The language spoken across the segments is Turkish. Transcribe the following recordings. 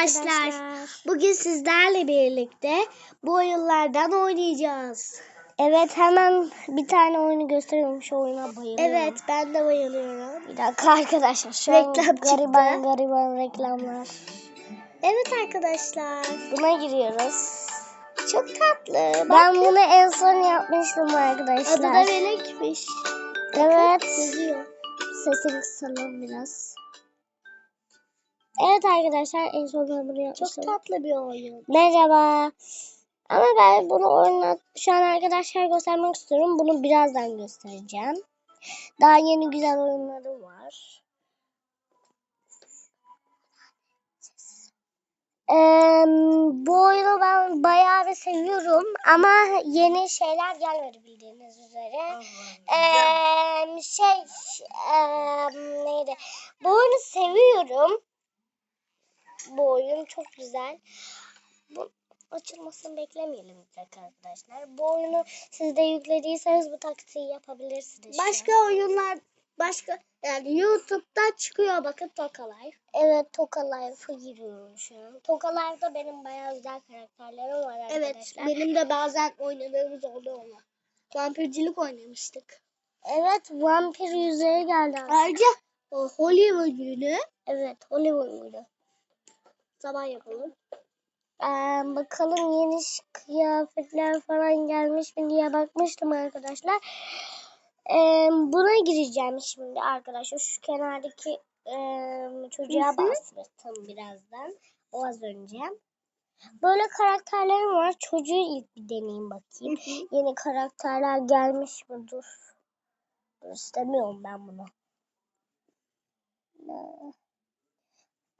arkadaşlar. Bugün sizlerle birlikte bu oyunlardan oynayacağız. Evet hemen bir tane oyunu gösteriyorum. Şu oyuna bayılıyorum. Evet ben de bayılıyorum. Bir dakika arkadaşlar. Şu an Reklam çıktı. gariban gariban reklamlar. Evet arkadaşlar. Buna giriyoruz. Çok tatlı. Ben bunu en son yapmıştım arkadaşlar. Adı da Melek'miş. Evet. Sesini kısalım biraz. Evet arkadaşlar en son ben bunu Çok yapmıştım. tatlı bir oyun. Merhaba. Ama ben bunu oynat şu an arkadaşlar göstermek istiyorum. Bunu birazdan göstereceğim. Daha yeni güzel oyunlarım var. Eee, bu oyunu ben bayağı bir seviyorum ama yeni şeyler gelmedi bildiğiniz üzere. Eee, şey eee, neydi? Bu oyunu seviyorum. Bu oyun çok güzel. Bu açılmasını beklemeyelim arkadaşlar. Bu oyunu siz de yüklediyseniz bu taktiği yapabilirsiniz. Başka oyunlar başka yani YouTube'da çıkıyor bakın Toka Life. Evet Toka Life'a giriyorum şu an. Toka Life'da benim bayağı güzel karakterlerim var Evet arkadaşlar. benim de bazen oynadığımız oldu ama. Vampircilik oynamıştık. Evet vampir yüzleri geldi. Ayrıca Hollywood günü Evet Hollywood muydu? Sabah yapalım. Ee, bakalım yeni kıyafetler falan gelmiş mi diye bakmıştım arkadaşlar. Ee, buna gireceğim şimdi arkadaşlar. Şu kenardaki e, çocuğa bahsettim birazdan. O az önce. Böyle karakterlerim var. Çocuğu ilk bir deneyeyim bakayım. Yeni karakterler gelmiş mi? Dur. Dur istemiyorum ben bunu.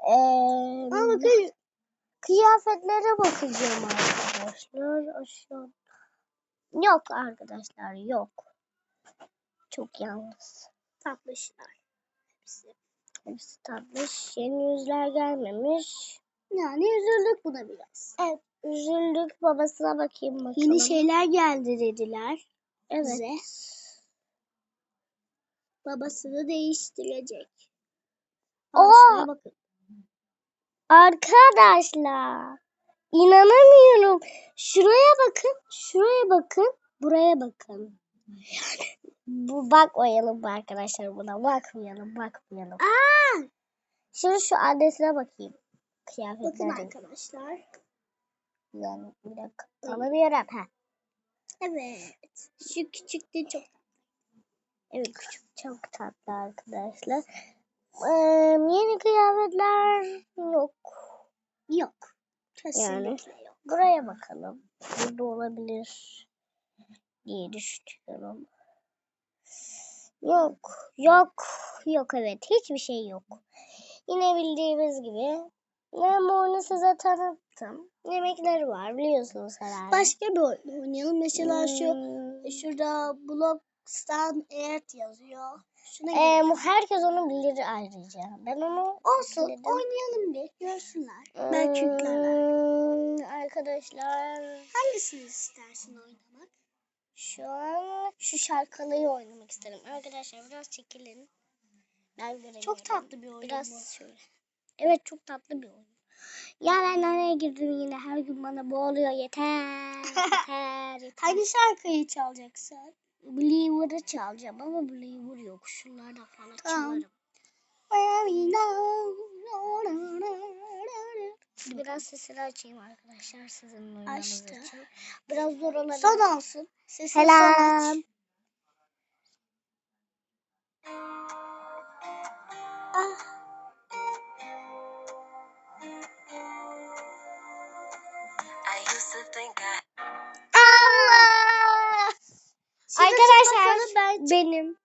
Ee, Ama bakın Kıyafetlere bakacağım arkadaşlar. Aşağı. Yok arkadaşlar yok. Çok yalnız. tatlışlar. Hepsi. Hepsi tatlış. Yeni yüzler gelmemiş. Yani üzüldük buna biraz. Evet. Üzüldük. Babasına bakayım bakalım. Yeni şeyler geldi dediler. Evet. bize. Babasını değiştirecek. Aa! Ağaçlara bakın. Arkadaşlar. inanamıyorum. Şuraya bakın. Şuraya bakın. Buraya bakın. Bu bakmayalım arkadaşlar buna. Bakmayalım, bakmayalım. Aa! Şimdi şu annesine bakayım. Bakın Kıyafetlerine. arkadaşlar. Yani bir dakika. Tanımıyorum. Ha. Evet. Şu küçük de çok Evet küçük çok tatlı arkadaşlar. Ee, yeni kıyafetler yok. yok. Kesinlikle yok. Buraya bakalım. Burada olabilir diye düşünüyorum. Yok. Yok. Yok evet. Hiçbir şey yok. Yine bildiğimiz gibi. Ben bu oyunu size tanıttım. Yemekleri var biliyorsunuz herhalde. Başka bir oyun oynayalım. Mesela şu Hmm. şurada Blockstan Earth yazıyor. Şuna Ee, girelim. herkes onu bilir ayrıca. Ben onu Olsun. dedim. Oynayalım bir. Görsünler. Belki yüklerler. Hmm, Arkadaşlar Hangisini istersin oynamak? şu an şu şarkılıyı oynamak isterim. Arkadaşlar biraz çekilin. Ben göremiyorum. Çok tatlı bir oyun bu. Biraz şöyle. Evet çok tatlı bir oyun. Ya ben nereye girdim yine her gün bana boğuluyor yeter. yeter, yeter. Hangi şarkıyı çalacaksın? Believer'ı çalacağım ama Believer yok. Şunlardan falan Tamam. çalarım. Biraz sesini açayım arkadaşlar sizin duymanız Açtı. için. Biraz zor olabilir. Son olsun. Sesini Selam. Ah. I used to think I! Şimdi Arkadaşlar ben benim.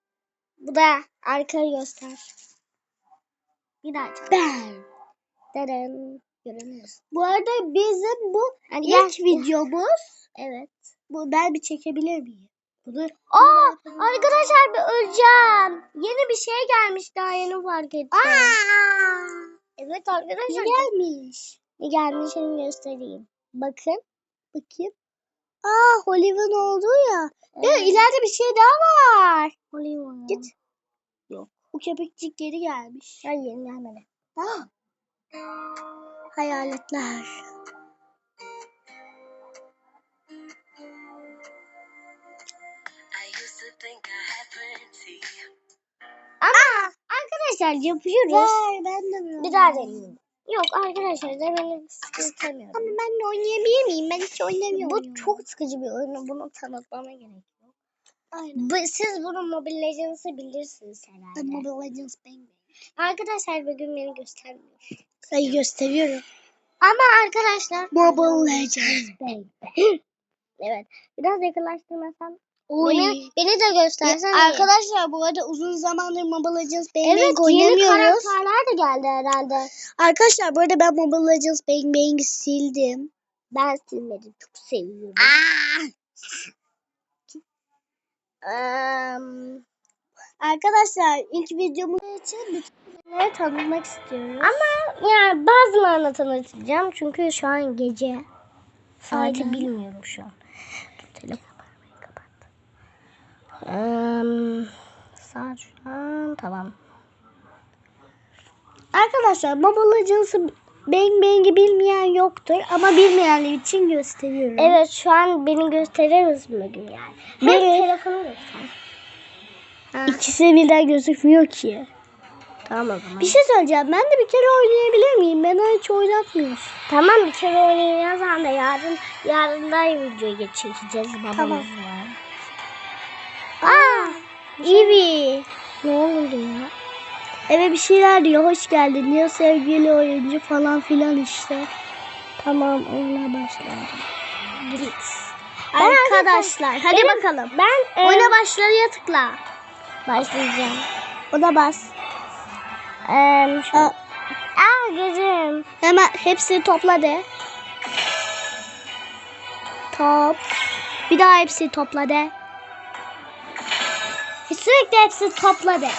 Bu da arkayı göster. Bir daha çek. Ben. Deren. Göremiyorsun. Bu arada bizim bu Hani ilk gel. videomuz. Evet. Bu ben bir çekebilir miyim? Bunu Aa arkadaşlar bir öleceğim. Yeni bir şey gelmiş daha yeni fark ettim. Aa! Evet Ne arkadaşlar. gelmiş? Ne gelmişini göstereyim. Bakın. Bakayım. Aa Hollywood oldu ya. Ya Evet. ileride bir şey daha var. Hollywood. Git. Yok. Bu köpekçik geri gelmiş. Hayır gelmedi. Ah. Hayaletler. Ama arkadaşlar yapıyoruz. Ver ben de Bir daha deneyelim. Yok arkadaşlar denemek istemiyorum. Ama ben de oynayabilir miyim? Ben hiç oynamıyorum. Bu çok sıkıcı bir oyun. Bunu tanıtmama gerek yok. Aynen. Bu, siz bunu Mobile Legends'ı bilirsiniz herhalde. Ben Mobile Legends Bang. Arkadaşlar bugün beni göstermiyor. Sayı gösteriyorum. Ama arkadaşlar Mobile Legends. Bang. evet. Biraz yakınlaştırmasam. Oy. Beni, beni de göstersen. Ya, arkadaşlar bu arada uzun zamandır Mobile Legends Bang Evet Bang yeni oynamıyoruz. karakterler de geldi herhalde. Arkadaşlar bu arada ben Mobile Legends Bang Bang'i sildim. Ben silmedim. Çok seviyorum. Eee, Arkadaşlar ilk videomuz için bütün tanıtmak istiyoruz. Ama yani bazılarını tanıtacağım çünkü şu an gece. Saati Aynen. bilmiyorum şu an. Kapat. An tamam. Arkadaşlar Mobile Legends'ı Bang Bang'i bilmeyen yoktur ama bilmeyenler için gösteriyorum. Evet şu an beni gösterir misin bugün yani? Hem Evet. telefonu göster. İkisi birden gözükmüyor ki. tamam o zaman. Bir şey söyleyeceğim. Ben de bir kere oynayabilir miyim? Ben hiç oynatmıyoruz. Tamam bir kere oynayacağız ama yarın yarın da videoyu geç çekeceğiz babamızla. Tamam. İyi. ne oldu ya? Eve bir şeyler diyor. Hoş geldin diyor. Sevgili oyuncu falan filan işte. Tamam oyuna başlayalım. Ben Arkadaşlar hadi Benim- bakalım. Ben e, Oyuna başlarıya tıkla. başlayacağım. Ona bas. Eee şu... Aa, Aa gözüm. hemen hepsini topla de. Top. Bir daha hepsini topla de. Sürekli hepsini topla de.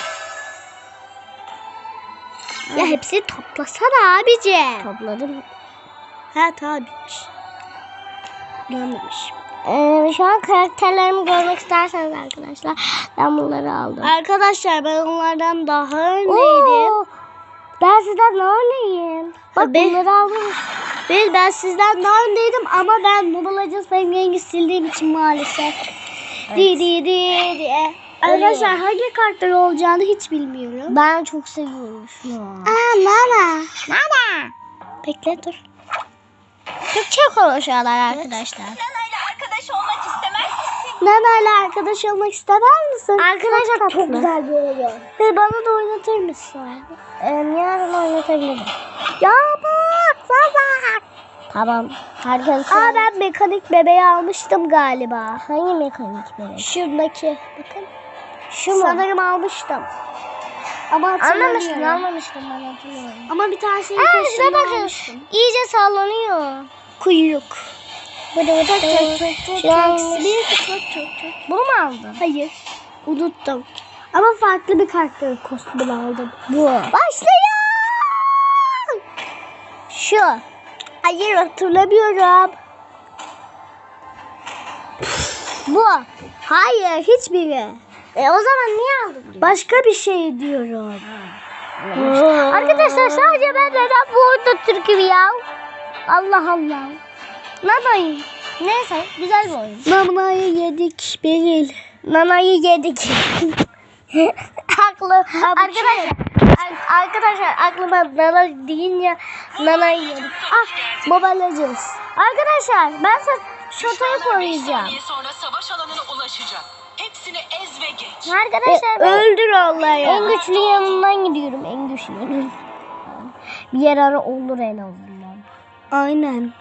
Ya hepsini toplasana abici. Topladım. Ha bitmiş. Görmemiş. Ee, şu an karakterlerimi görmek isterseniz arkadaşlar ben bunları aldım. Arkadaşlar ben onlardan daha. Oo, ben sizden ne örneğim? Bak ben- bunları aldım. Ve ben sizden daha öndeydim ama ben Mobile Legends Bang Bang'i sildiğim için maalesef. Di di di diye. Arkadaşlar hangi karakter olacağını hiç bilmiyorum. Ben çok seviyorum şunu. Aa Nana. Nana. Bekle dur. Türkçe konuşuyorlar arkadaşlar. Nana'yla arkadaş olmak istemez misin? Nana ile arkadaş olmak ister misin? Arkadaşlar çok tatlı. güzel bir oyun. Ve bana da oynatır mısın? Ee, yarın oynatabilirim. Ya bak bak. Tamam. Herkes Aa ben mekanik bebeği almıştım galiba. hangi mekanik bebek? Şuradaki. Bakın. Şu mu? Sanırım almıştım. Ama Anlamıştım, anlamıştım ben hatırlıyorum. Ama bir tanesini Aa şuna kesin bakın. almıştım. İyice sallanıyor. Kuyruk. Bıdı bıdı Çok çok çok çok çok. Bunu mu aldın? Hayır. Unuttum. Ama farklı bir karakter kostümü aldım. Bu. Başlıyor. Şu. Hayır hatırlamıyorum. Bu. Hayır hiçbiri. E o zaman niye aldın? Başka bir şey diyorum. Arkadaşlar sadece ben neden bu oyunda Türk'üm ya? Allah Allah. Nana'yı. Neyse güzel bir oyun. Nana'yı yedik Beril. Nana'yı yedik. Haklı. Arkadaşlar. ar- Arkadaşlar aklıma Nana deyince Nana'yı yedik. Ah Mobile Legends. Arkadaşlar ben size şatoyu koruyacağım. sonra savaş alanına ulaşacak. Hepsini ez ve geç. Arkadaşlar ben Öldür onları. en güçlü yanından gidiyorum. En güçlü yanından. Bir yer ara olur en azından. Aynen.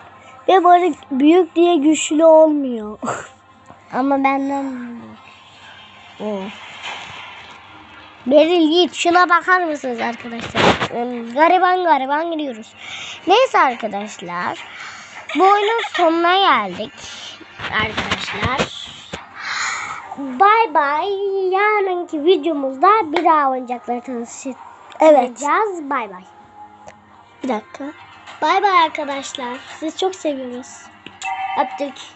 Ve böyle büyük diye güçlü olmuyor. Ama benden. Oh. Beril Yiğit şuna bakar mısınız arkadaşlar? Hmm, Gariban gariban gidiyoruz. Neyse arkadaşlar. Bu oyunun sonuna geldik. Arkadaşlar. Bay bay. Yarınki videomuzda bir daha oyuncakları tanışacağız. Evet. Bay bay. Bir dakika. Bay bay arkadaşlar. Sizi çok seviyoruz. Öptük.